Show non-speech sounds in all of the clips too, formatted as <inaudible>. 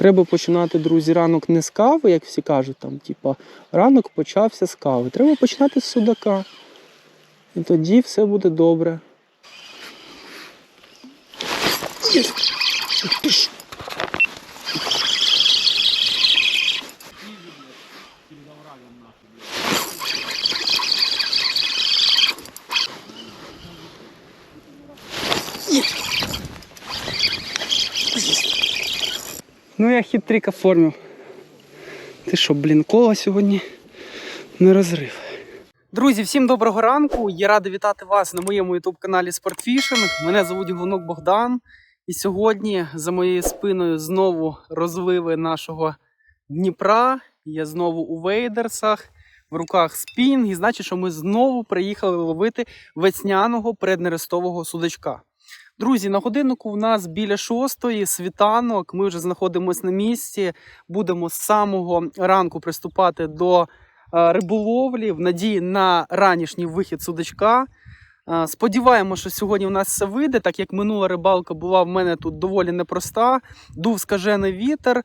Треба починати, друзі, ранок не з кави, як всі кажуть, там, типа, ранок почався з кави. Треба починати з судака. І тоді все буде добре. Ну я хитрик оформив. Ти що, блін, кола сьогодні не розрив. Друзі, всім доброго ранку. Я радий вітати вас на моєму ютуб-каналі Спортфішинг. Мене звуть Гунок Богдан. І сьогодні за моєю спиною знову розливи нашого Дніпра. Я знову у Вейдерсах, в руках спінг. І значить, що ми знову приїхали ловити весняного преднерестового судачка. Друзі, на годиннику в нас біля шостої світанок. Ми вже знаходимося на місці. Будемо з самого ранку приступати до е, риболовлі в надії на ранішній вихід судачка. Е, Сподіваємося, що сьогодні у нас все вийде, так як минула рибалка була в мене тут доволі непроста. Дув скажений вітер, е,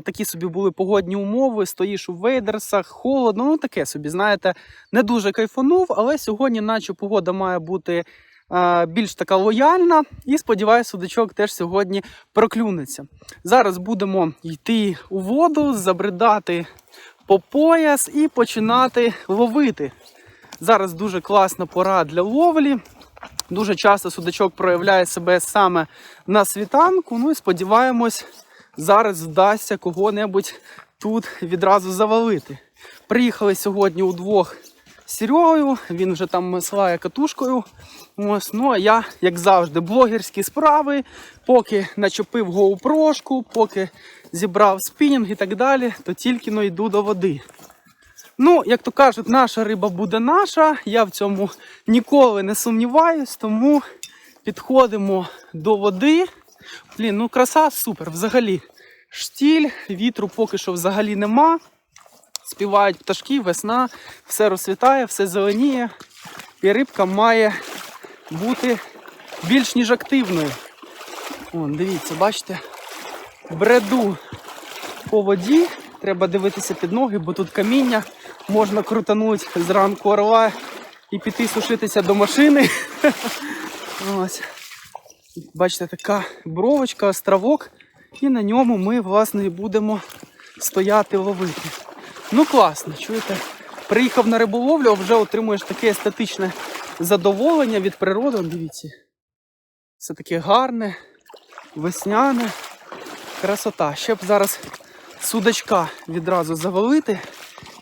такі собі були погодні умови. Стоїш у вейдерсах, холодно. Ну таке собі, знаєте, не дуже кайфанув, але сьогодні, наче погода має бути більш така лояльна. І сподіваюся, судачок теж сьогодні проклюнеться. Зараз будемо йти у воду, забридати по пояс і починати ловити. Зараз дуже класна пора для ловлі. Дуже часто судачок проявляє себе саме на світанку. Ну і сподіваємось, зараз вдасться кого-небудь тут відразу завалити. Приїхали сьогодні удвох Серегою, він вже там слає катушкою. Ось, ну а я, як завжди, блогерські справи, поки начепив гоупрошку, поки зібрав спінінг і так далі, то тільки но йду до води. Ну, як то кажуть, наша риба буде наша. Я в цьому ніколи не сумніваюсь, тому підходимо до води. Блін, ну краса супер. Взагалі штіль, вітру поки що взагалі нема. Співають пташки, весна, все розцвітає, все зеленіє. І рибка має бути більш ніж активною. Вон, дивіться, бачите, бреду по воді. Треба дивитися під ноги, бо тут каміння. Можна крутанути зранку орла і піти сушитися до машини. <laughs> Бачите, така бровочка, островок. І на ньому ми, власне, будемо стояти ловити. Ну класно, чуєте? Приїхав на риболовлю, а вже отримуєш таке естетичне задоволення від природи. Дивіться. Все таке гарне, весняне. Красота. Ще б зараз судачка відразу завалити.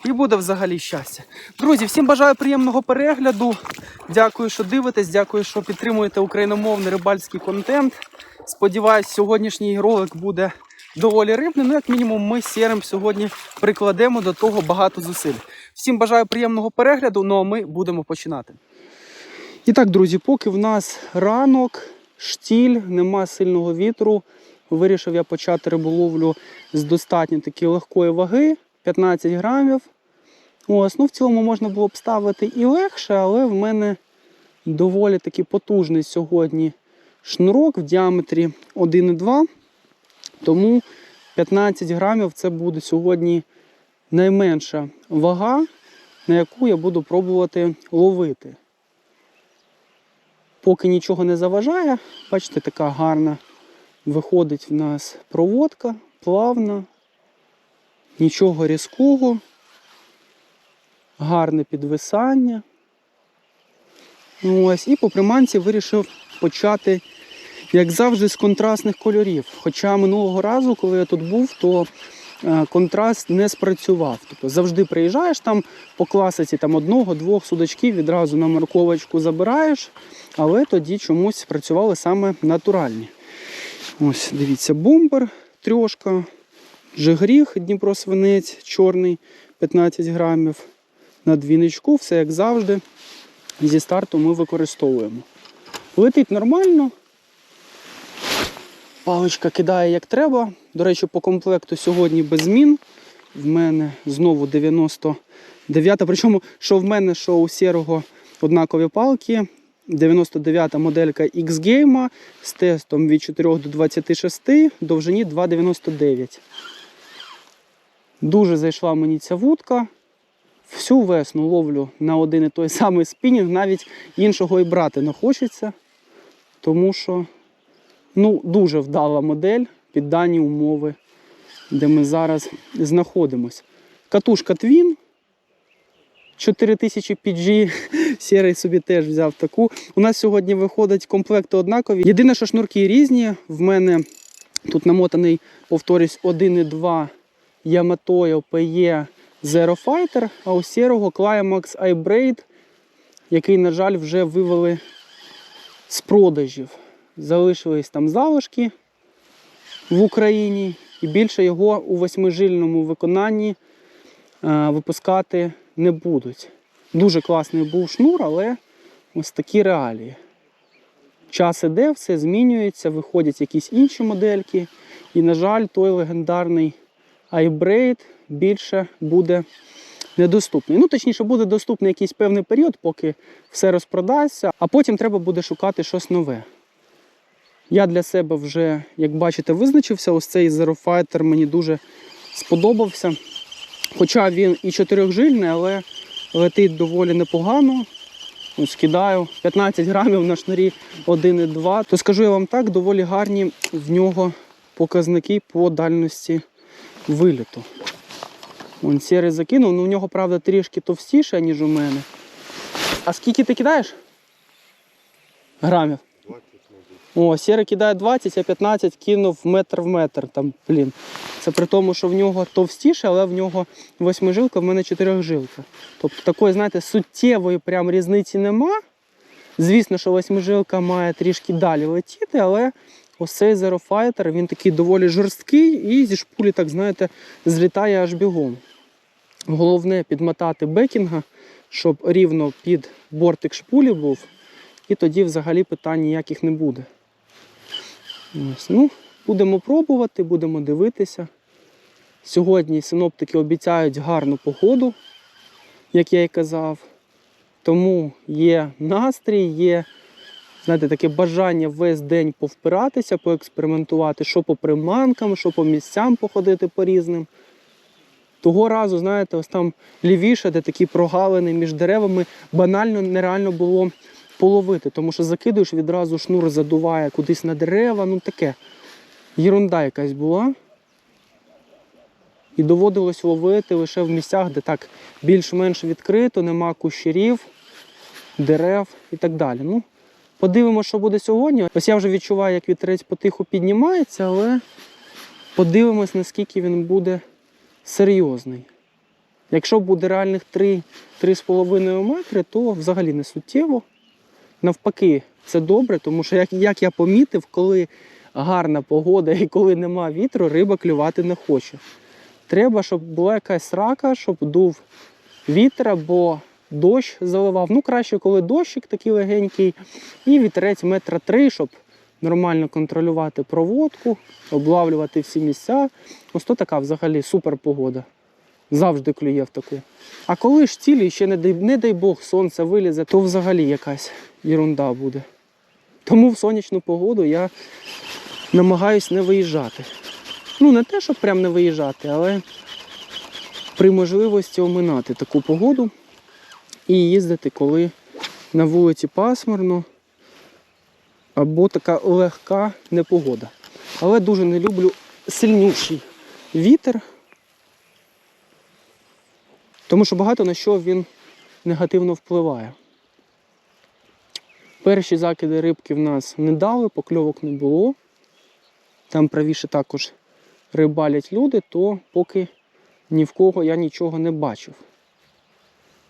І буде взагалі щастя. Друзі, всім бажаю приємного перегляду. Дякую, що дивитесь, дякую, що підтримуєте україномовний рибальський контент. Сподіваюсь, сьогоднішній ролик буде доволі рибний. Ну, як мінімум, ми з Сєрем сьогодні прикладемо до того багато зусиль. Всім бажаю приємного перегляду, ну а ми будемо починати. І так, друзі, поки в нас ранок, штіль, нема сильного вітру. Вирішив я почати риболовлю з достатньо таки легкої ваги, 15 грамів. Ось, ну в цілому можна було б ставити і легше, але в мене доволі таки потужний сьогодні шнурок в діаметрі 1,2. Тому 15 грамів це буде сьогодні найменша вага, на яку я буду пробувати ловити. Поки нічого не заважає, бачите, така гарна виходить в нас проводка, плавна, нічого різкого, гарне підвисання. Ну, Ось, і по приманці вирішив почати, як завжди, з контрастних кольорів. Хоча минулого разу, коли я тут був, то е, контраст не спрацював. Тобто завжди приїжджаєш там по класиці там одного-двох судачків відразу на марковочку забираєш, але тоді чомусь спрацювали саме натуральні. Ось, дивіться, бомбер, трьошка, жигріх, Дніпро свинець, чорний, 15 грамів. На двіничку, все як завжди. Зі старту ми використовуємо. Летить нормально. Паличка кидає як треба. До речі, по комплекту сьогодні без змін. В мене знову 99. Причому, що в мене, що у сірого однакові палки. 99 моделька X-Game з тестом від 4 до 26, довжині 2,99. Дуже зайшла мені ця вудка. Всю весну ловлю на один і той самий спінінг, навіть іншого і брати не хочеться, тому що ну, дуже вдала модель під дані умови, де ми зараз знаходимося. Катушка Twin 4000 PG, Сірий собі теж взяв таку. У нас сьогодні виходить комплекти однакові. Єдине, що шнурки різні. В мене тут намотаний, повторюсь, 1,2 Yamato PE Zero Fighter, а у сірого Climax iBraid, який, на жаль, вже вивели з продажів. Залишились там залишки в Україні, і більше його у восьмижильному виконанні е, випускати не будуть. Дуже класний був шнур, але ось такі реалії. Час іде, все змінюється, виходять якісь інші модельки. І, на жаль, той легендарний iBraid більше буде недоступний. Ну, точніше, буде доступний якийсь певний період, поки все розпродасться, а потім треба буде шукати щось нове. Я для себе вже, як бачите, визначився. Ось цей Zero Fighter мені дуже сподобався. Хоча він і чотирьохжильний, але летить доволі непогано. Ось кидаю 15 грамів на шнурі 1,2. То скажу я вам так, доволі гарні в нього показники по дальності виліту. Вон сірий закинув, ну у нього, правда, трішки товстіше, ніж у мене. А скільки ти кидаєш? Грамів? 20. О, сірий кидає 20, а 15 кинув метр в метр. Там, блін. Це при тому, що в нього товстіше, але в нього восьмижилка, в мене чотирьохжилка. Тобто такої, знаєте, суттєвої прям різниці нема. Звісно, що восьмижилка має трішки далі летіти, але ось цей Zero він такий доволі жорсткий і зі шпулі, так знаєте, злітає аж бігом. Головне підмотати бекінга, щоб рівно під бортик шпулі був, і тоді взагалі питань ніяких не буде. Ось, ну, будемо пробувати, будемо дивитися. Сьогодні синоптики обіцяють гарну погоду, як я і казав. Тому є настрій, є знаєте, таке бажання весь день повпиратися, поекспериментувати, що по приманкам, що по місцям походити по різним. Того разу, знаєте, ось там лівіше, де такі прогалини між деревами, банально нереально було половити, тому що закидуєш, відразу шнур задуває кудись на дерева, ну таке. Єрунда якась була. І доводилось ловити лише в місцях, де так більш-менш відкрито, нема кущерів, дерев і так далі. Ну, подивимося, що буде сьогодні. Ось я вже відчуваю, як вітерець потиху піднімається, але подивимось, наскільки він буде серйозний. Якщо буде реальних 3-3,5 метри, то взагалі не суттєво. Навпаки, це добре, тому що, як, як я помітив, коли гарна погода і коли нема вітру, риба клювати не хоче. Треба, щоб була якась рака, щоб дув вітер або дощ заливав. Ну, краще, коли дощик такий легенький, і вітерець метра три, щоб нормально контролювати проводку, облавлювати всі місця. Ось то така взагалі супер погода. Завжди клює в таку. А коли ж цілі, ще не дай, не дай Бог, сонце вилізе, то взагалі якась ерунда буде. Тому в сонячну погоду я намагаюсь не виїжджати. Ну, не те, щоб прям не виїжджати, але при можливості оминати таку погоду і їздити, коли на вулиці пасмурно або така легка непогода. Але дуже не люблю сильніший вітер, тому що багато на що він негативно впливає. Перші закиди рибки в нас не дали, покльовок не було. Там правіше також рибалять люди, то поки ні в кого я нічого не бачив.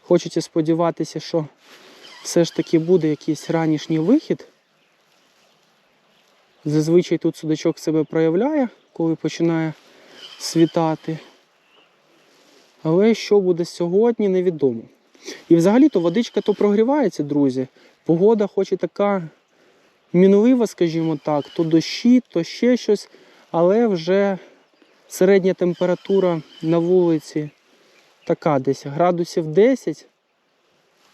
Хочеться сподіватися, що все ж таки буде якийсь ранішній вихід. Зазвичай тут судачок себе проявляє, коли починає світати. Але що буде сьогодні, невідомо. І взагалі-то водичка то прогрівається, друзі. Погода хоч і така мінлива, скажімо так, то дощі, то ще щось, але вже середня температура на вулиці така десь градусів 10.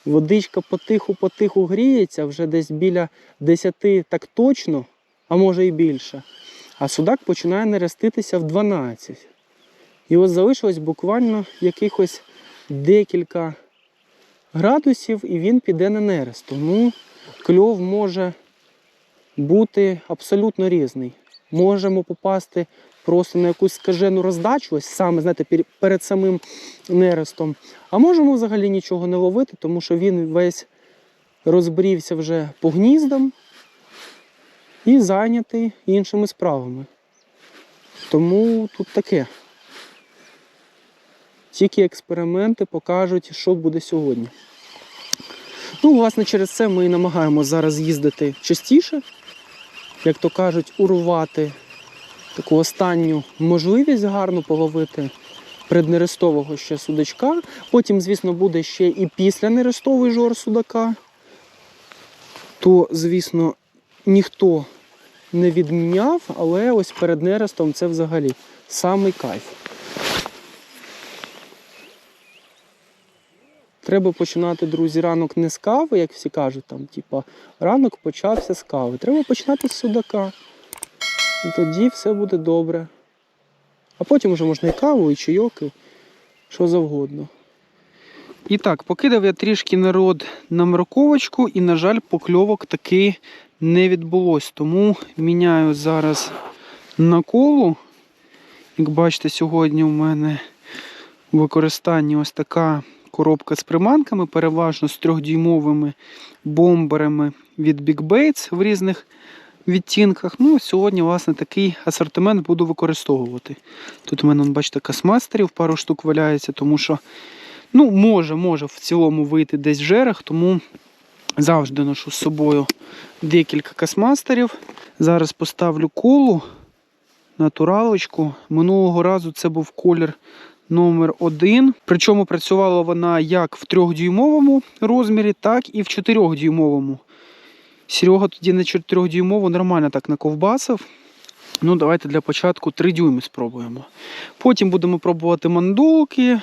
Водичка потиху-потиху гріється, вже десь біля 10 так точно, а може і більше. А судак починає нереститися в 12. І от залишилось буквально якихось декілька градусів, і він піде на нерест. Тому кльов може бути абсолютно різний. Можемо попасти просто на якусь скажену роздачу, ось саме, знаєте, перед самим нерестом. А можемо взагалі нічого не ловити, тому що він весь розбрівся вже по гніздам і зайнятий іншими справами. Тому тут таке. Тільки експерименти покажуть, що буде сьогодні. Ну, власне, через це ми і намагаємося зараз їздити частіше, як то кажуть, урвати таку останню можливість гарно половити преднерестового ще судачка. Потім, звісно, буде ще і після нерестовий жор судака. То, звісно, ніхто не відміняв, але ось перед нерестом це взагалі самий кайф. Треба починати, друзі, ранок не з кави, як всі кажуть, там, типа, ранок почався з кави. Треба починати з судака. І тоді все буде добре. А потім вже можна і каву, і чайок, і що завгодно. І так, покидав я трішки народ на морковочку, і, на жаль, покльовок таки не відбулось. Тому міняю зараз на колу. Як бачите, сьогодні у мене в використанні ось така коробка з приманками, переважно з трьохдюймовими бомберами від Big Baits в різних відтінках. Ну, сьогодні, власне, такий асортимент буду використовувати. Тут у мене, бачите, касмастерів пару штук валяється, тому що ну, може, може в цілому вийти десь жерех, тому завжди ношу з собою декілька касмастерів. Зараз поставлю колу натуралочку. Минулого разу це був колір номер 1 Причому працювала вона як в 3-дюймовому розмірі, так і в 4-дюймовому. Серега тоді на 4-дюймову нормально так наковбасив. Ну, давайте для початку 3 дюйми спробуємо. Потім будемо пробувати мандулки,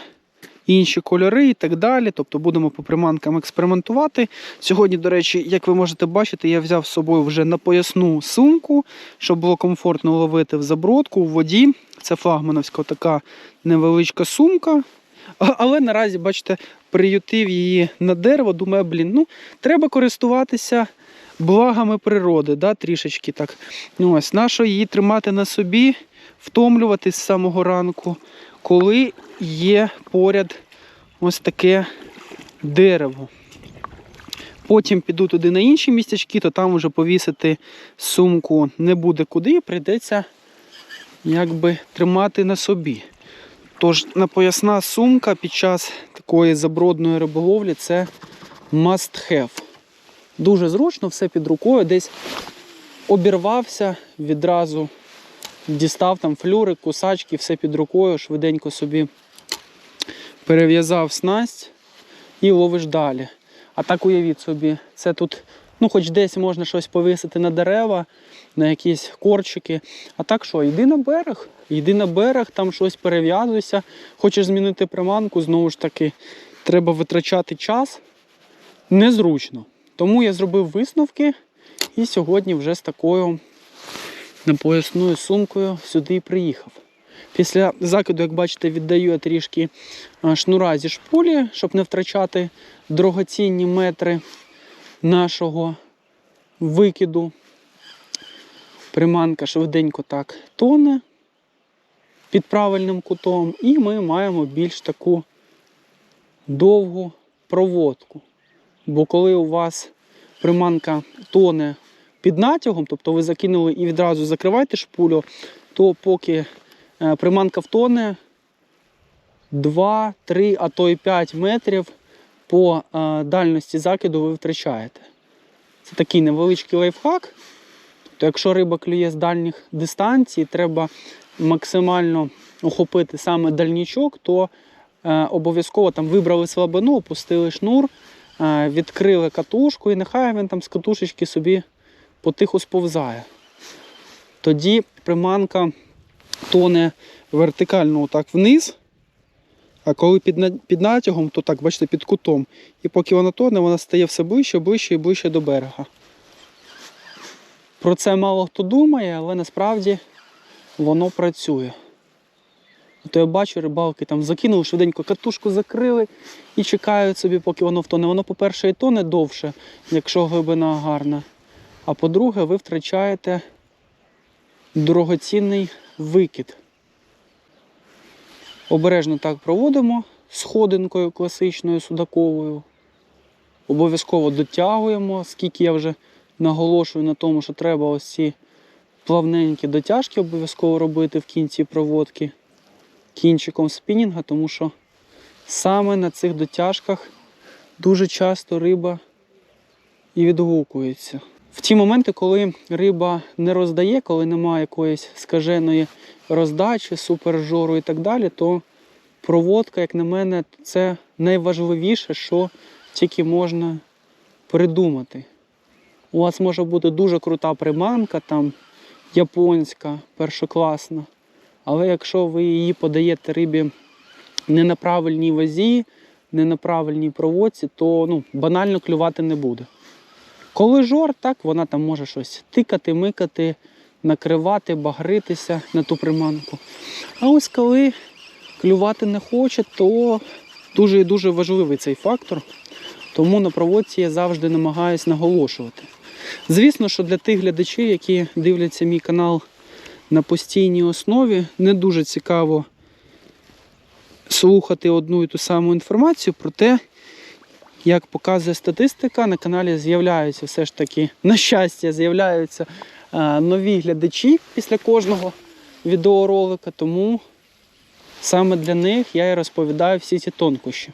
інші кольори і так далі. Тобто будемо по приманкам експериментувати. Сьогодні, до речі, як ви можете бачити, я взяв з собою вже на поясну сумку, щоб було комфортно ловити в забродку, в воді. Це флагмановська така невеличка сумка. Але наразі, бачите, приютив її на дерево. Думаю, блін, ну треба користуватися благами природи, да, трішечки так. Ну, ось, нащо її тримати на собі, втомлюватись з самого ранку, коли є поряд ось таке дерево. Потім піду туди на інші містячки, то там вже повісити сумку не буде куди, прийдеться якби тримати на собі. Тож напоясна сумка під час такої забродної риболовлі це must have. Дуже зручно, все під рукою, десь обірвався, відразу дістав там флюри, кусачки, все під рукою, швиденько собі перев'язав снасть і ловиш далі. А так уявіть собі, це тут, ну хоч десь можна щось повисити на дерева, на якісь корчики. А так що, йди на берег, йди на берег, там щось перев'язуйся. Хочеш змінити приманку, знову ж таки, треба витрачати час. Незручно. Тому я зробив висновки і сьогодні вже з такою напоясною сумкою сюди приїхав. Після закиду, як бачите, віддаю я трішки шнура зі шпулі, щоб не втрачати дорогоцінні метри нашого викиду. Приманка швиденько так тоне під правильним кутом, і ми маємо більш таку довгу проводку. Бо коли у вас приманка тоне під натягом, тобто ви закинули і відразу закриваєте шпулю, то поки е, приманка втоне 2, 3, а то й 5 метрів по е, дальності закиду ви втрачаєте. Це такий невеличкий лайфхак. Тобто, якщо риба клює з дальніх дистанцій, треба максимально охопити саме дальнічок, то е, обов'язково там вибрали слабину, опустили шнур, е, відкрили катушку, і нехай він там з катушечки собі потиху сповзає. Тоді приманка тоне вертикально отак вниз, А коли під, під натягом, то так, бачите, під кутом. І поки вона тоне, вона стає все ближче, ближче і ближче до берега. Про це мало хто думає, але насправді воно працює. То я бачу, рибалки там закинули, швиденько катушку закрили і чекають собі, поки воно втоне. Воно, по-перше, і тоне довше, якщо глибина гарна. А по-друге, ви втрачаєте дорогоцінний викид. Обережно так проводимо сходинкою класичною судаковою. Обов'язково дотягуємо, скільки я вже наголошую на тому, що треба ось ці плавненькі дотяжки обов'язково робити в кінці проводки кінчиком спінінга, тому що саме на цих дотяжках дуже часто риба і відгукується. В ті моменти, коли риба не роздає, коли немає якоїсь скаженої роздачі, супержору і так далі, то проводка, як на мене, це найважливіше, що тільки можна придумати. У вас може бути дуже крута приманка, там японська, першокласна. Але якщо ви її подаєте рибі не на правильній вазі, не на правильній проводці, то ну, банально клювати не буде. Коли жор, так вона там може щось тикати, микати, накривати, багритися на ту приманку. А ось коли клювати не хоче, то дуже і дуже важливий цей фактор. Тому на проводці я завжди намагаюся наголошувати. Звісно, що для тих глядачів, які дивляться мій канал на постійній основі, не дуже цікаво слухати одну і ту саму інформацію, проте, як показує статистика, на каналі з'являються все ж таки, на щастя, з'являються е, нові глядачі після кожного відеоролика, тому саме для них я і розповідаю всі ці тонкощі.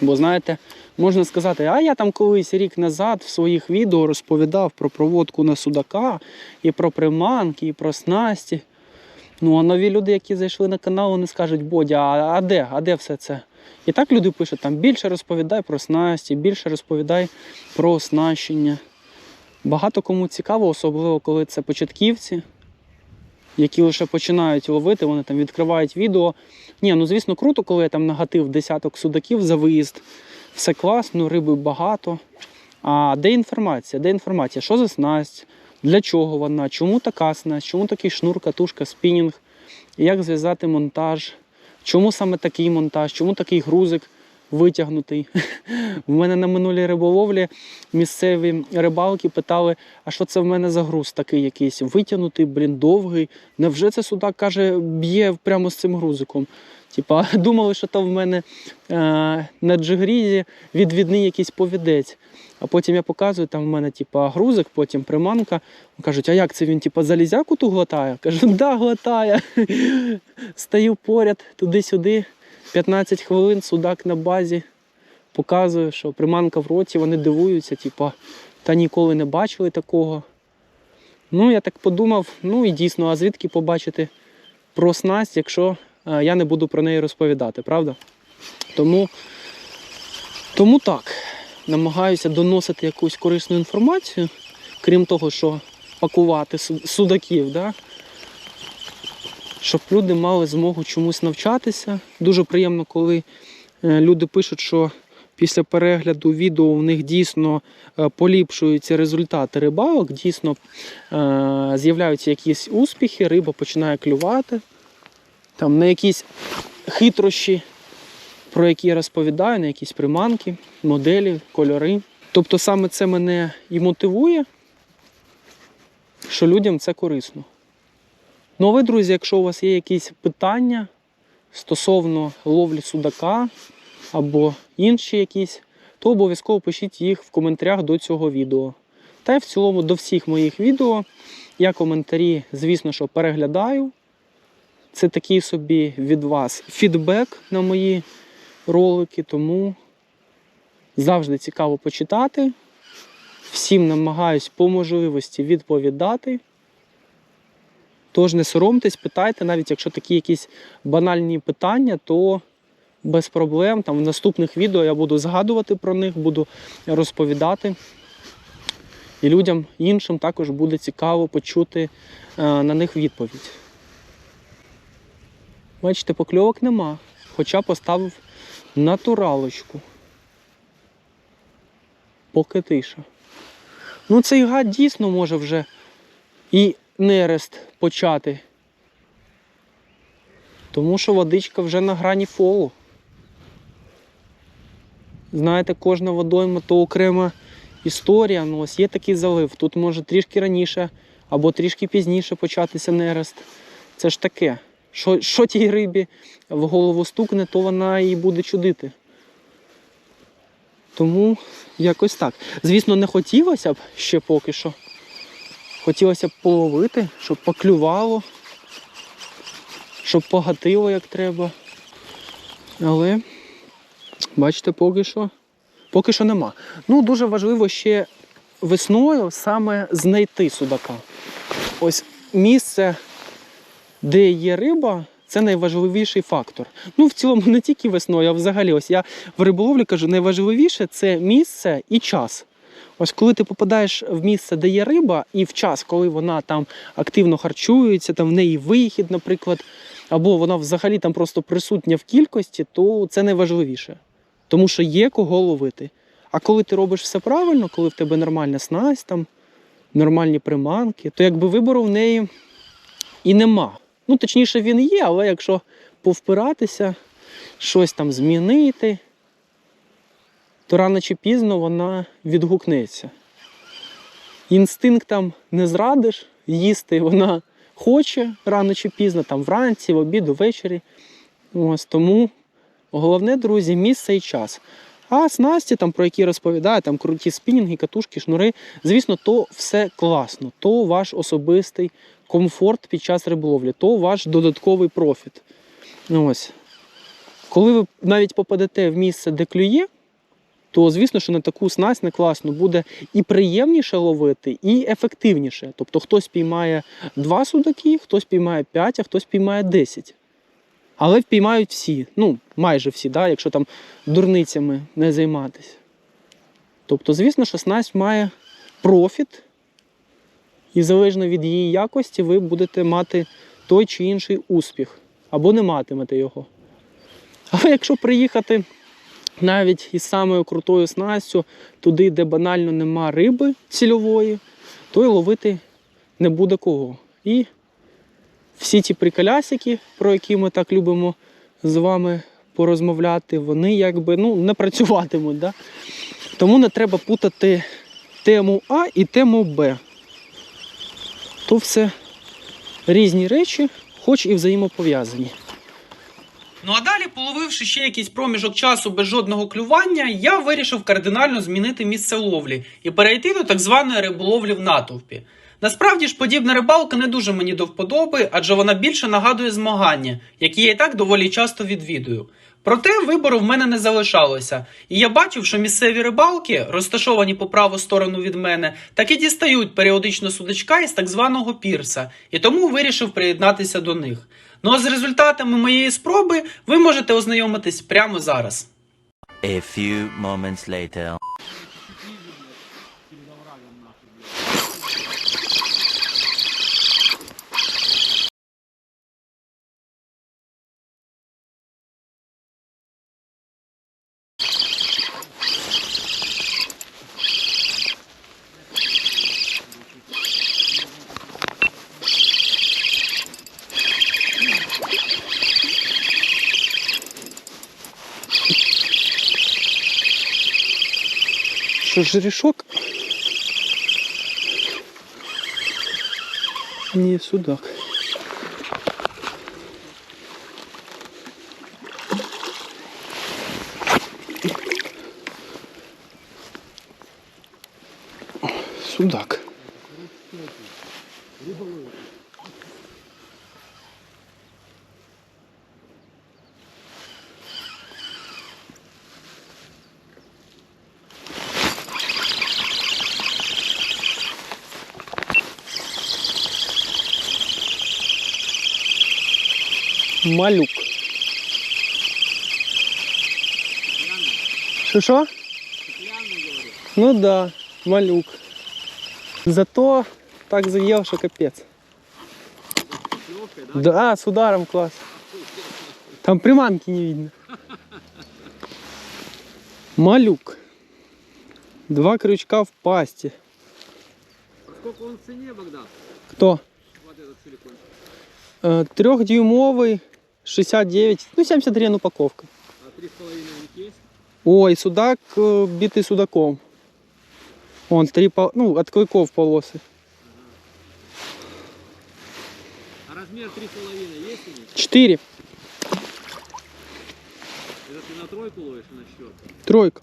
Бо знаєте, можна сказати, а я там колись рік назад в своїх відео розповідав про проводку на судака, і про приманки, і про снасті. Ну, а нові люди, які зайшли на канал, вони скажуть, Бодя, а, де? А де все це? І так люди пишуть, там більше розповідай про снасті, більше розповідай про оснащення. Багато кому цікаво, особливо коли це початківці, які лише починають ловити, вони там відкривають відео. Ні, ну звісно, круто, коли я там нагатив десяток судаків за виїзд. Все класно, риби багато. А де інформація? Де інформація? Що за снасть? Для чого вона? Чому така снасть? Чому такий шнур, катушка, спінінг? Як зв'язати монтаж? Чому саме такий монтаж? Чому такий грузик витягнутий? В мене на минулій риболовлі місцеві рибалки питали, а що це в мене за груз такий якийсь? Витягнутий, блін, довгий. Невже це судак каже, б'є прямо з цим грузиком? Типа, думали, що там в мене е, на джигрізі відвідний якийсь повідець. А потім я показую, там в мене типа, грузик, потім приманка. Кажуть, а як це він типа, залізяку ту глотає? Кажу, да, глотає. Стаю поряд туди-сюди, 15 хвилин, судак на базі. Показую, що приманка в роті, вони дивуються, типа, та ніколи не бачили такого. Ну, я так подумав, ну і дійсно, а звідки побачити про снасть, якщо е, я не буду про неї розповідати, правда? Тому, тому так, намагаюся доносити якусь корисну інформацію, крім того, що пакувати судаків, да? Щоб люди мали змогу чомусь навчатися. Дуже приємно, коли е, люди пишуть, що після перегляду відео у них дійсно е, поліпшуються результати рибалок, дійсно е, з'являються якісь успіхи, риба починає клювати. Там на якісь хитрощі, про які я розповідаю, на якісь приманки, моделі, кольори. Тобто саме це мене і мотивує, що людям це корисно. Ну а ви, друзі, якщо у вас є якісь питання стосовно ловлі судака або інші якісь, то обов'язково пишіть їх в коментарях до цього відео. Та й в цілому до всіх моїх відео я коментарі, звісно, що переглядаю. Це такий собі від вас фідбек на мої ролики, тому завжди цікаво почитати. Всім намагаюсь по можливості відповідати. Тож не соромтесь, питайте, навіть якщо такі якісь банальні питання, то без проблем. Там в наступних відео я буду згадувати про них, буду розповідати. І людям іншим також буде цікаво почути е, на них відповідь. Бачите, покльовок нема. хоча поставив натуралочку. Поки тиша. Ну, цей гад дійсно може вже і нерест почати. Тому що водичка вже на грані фолу. Знаєте, кожна водойма то окрема історія. Ну, ось є такий залив. Тут може трішки раніше або трішки пізніше початися нерест. Це ж таке. Що, що тій рибі в голову стукне, то вона і буде чудити. Тому якось так. Звісно, не хотілося б ще поки що. Хотілося б половити, щоб поклювало, щоб погатило як треба. Але, бачите, поки що, поки що нема. Ну, дуже важливо ще весною саме знайти судака. Ось місце, де є риба, це найважливіший фактор. Ну, в цілому, не тільки весною, а взагалі, ось я в риболовлі кажу, найважливіше це місце і час. Ось коли ти попадаєш в місце, де є риба, і в час, коли вона там активно харчується, там в неї вихід, наприклад, або вона взагалі там просто присутня в кількості, то це найважливіше. Тому що є кого ловити. А коли ти робиш все правильно, коли в тебе нормальна снасть, там, нормальні приманки, то якби вибору в неї і нема. Ну, точніше, він є, але якщо повпиратися, щось там змінити, то рано чи пізно вона відгукнеться. Інстинктам не зрадиш, їсти вона хоче рано чи пізно, там вранці, в обід, ввечері. Ось тому головне, друзі, місце і час. А снасті, там, про які розповідаю, там круті спінінги, катушки, шнури, звісно, то все класно, то ваш особистий комфорт під час риболовлі, то ваш додатковий профіт. Ось. Коли ви навіть попадете в місце, де клює, то звісно, що на таку снасть не класно буде і приємніше ловити, і ефективніше. Тобто хтось піймає два судаки, хтось піймає 5, а хтось піймає 10. Але впіймають всі, ну, майже всі, да, якщо там дурницями не займатися. Тобто, звісно, що снасть має профіт, і залежно від її якості, ви будете мати той чи інший успіх, або не матимете його. Але якщо приїхати навіть із самою крутою снастю туди, де банально нема риби цільової, то й ловити не буде кого. І всі ті приколясики, про які ми так любимо з вами порозмовляти, вони якби ну, не працюватимуть. Да? Тому не треба путати тему А і тему Б. То все різні речі, хоч і взаємопов'язані. Ну а далі, половивши ще якийсь проміжок часу без жодного клювання, я вирішив кардинально змінити місце ловлі і перейти до так званої риболовлі в натовпі. Насправді ж подібна рибалка не дуже мені до вподоби, адже вона більше нагадує змагання, які я і так доволі часто відвідую. Проте вибору в мене не залишалося, і я бачив, що місцеві рибалки, розташовані по праву сторону від мене, таки дістають періодично судачка із так званого пірса, і тому вирішив приєднатися до них. Ну а з результатами моєї спроби ви можете ознайомитись прямо зараз. A few moments later. Що жерішок? Ні, судак. Судак. Малюк. Що що? Ну да, малюк. Зато так заел, що капець. Да, з ударом клас. Там приманки не видно. Малюк. Два крючка в пасти. Сколько он в цене, Богдан? Кто? Вот этот силикон. Э, Трехдюймовый, 69, ну 70 гривен упаковка. А три с половиной у них есть? Ой, судак э, битый судаком. Он три, ну, от клыков полосы. А размер три с половиной есть у них? Четыре. Это ты на тройку ловишь на четверку? Тройка.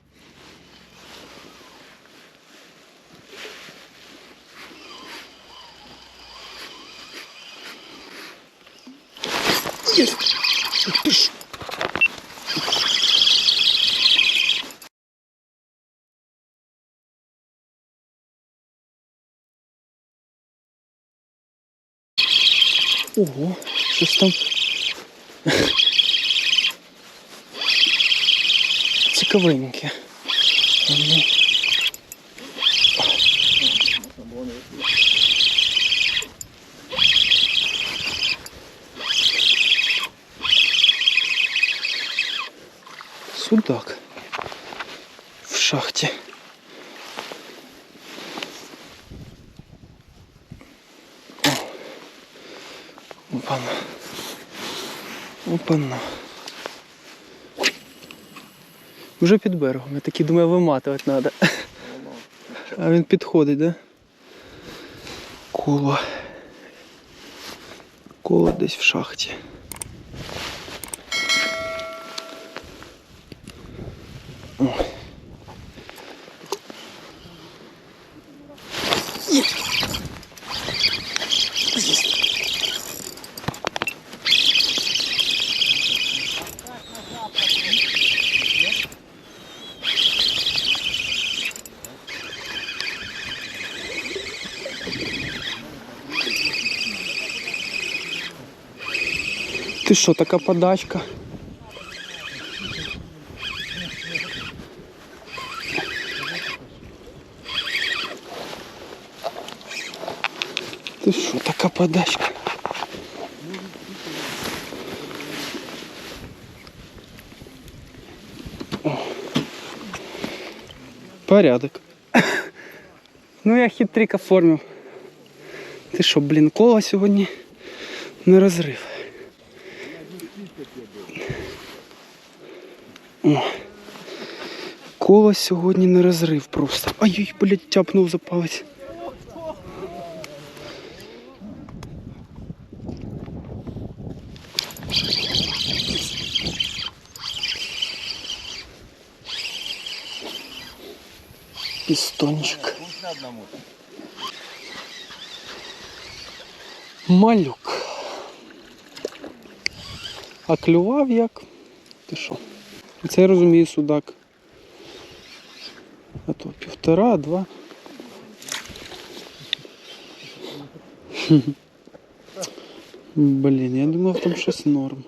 Ого, щось там. Цікавеньке. Судак в шахте. О. Опана. Опана. Вже під берегом. Я такий думаю, виматувати треба. А він підходить, да? Коло. Коло десь в шахті. Ти що, така подачка? Ти що, така подачка? О. Порядок. Ну я хитрик оформив. Ти що, блін, коло сьогодні не розрив. О. Коло сьогодні не розрив просто. Ай, блядь, тяпнув за палець. Пістончик. Малюк. А клював як? Ти що? Це я розумію судак. А то півтора, два. Хм. Блін, я думав там щось норм.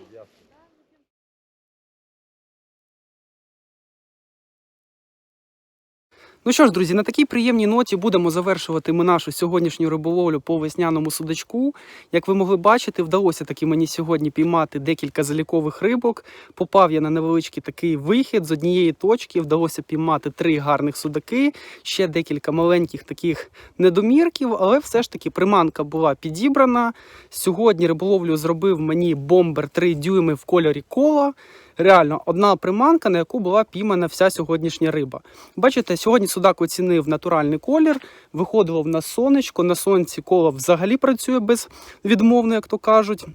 Ну що ж, друзі, на такій приємній ноті будемо завершувати ми нашу сьогоднішню риболовлю по весняному судачку. Як ви могли бачити, вдалося таки мені сьогодні піймати декілька залікових рибок. Попав я на невеличкий такий вихід з однієї точки. Вдалося піймати три гарних судаки, ще декілька маленьких таких недомірків, але все ж таки приманка була підібрана. Сьогодні риболовлю зробив мені бомбер 3 дюйми в кольорі кола. Реально, одна приманка, на яку була піймана вся сьогоднішня риба. Бачите, сьогодні судак оцінив натуральний колір, виходило в нас сонечко. На сонці коло взагалі працює безвідмовно, як то кажуть.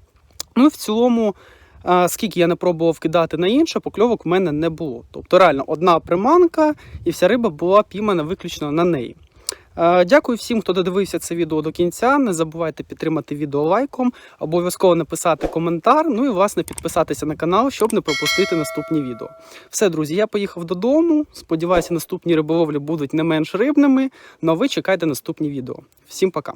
Ну і в цілому, скільки я не пробував кидати на інше, покльовок в мене не було. Тобто, реально, одна приманка, і вся риба була піймана виключно на неї. Е, Дякую всім, хто додивився це відео до кінця. Не забувайте підтримати відео лайком, обов'язково написати коментар. Ну і власне підписатися на канал, щоб не пропустити наступні відео. Все, друзі, я поїхав додому. Сподіваюся, наступні риболовлі будуть не менш рибними. Ну а ви чекайте наступні відео. Всім пока.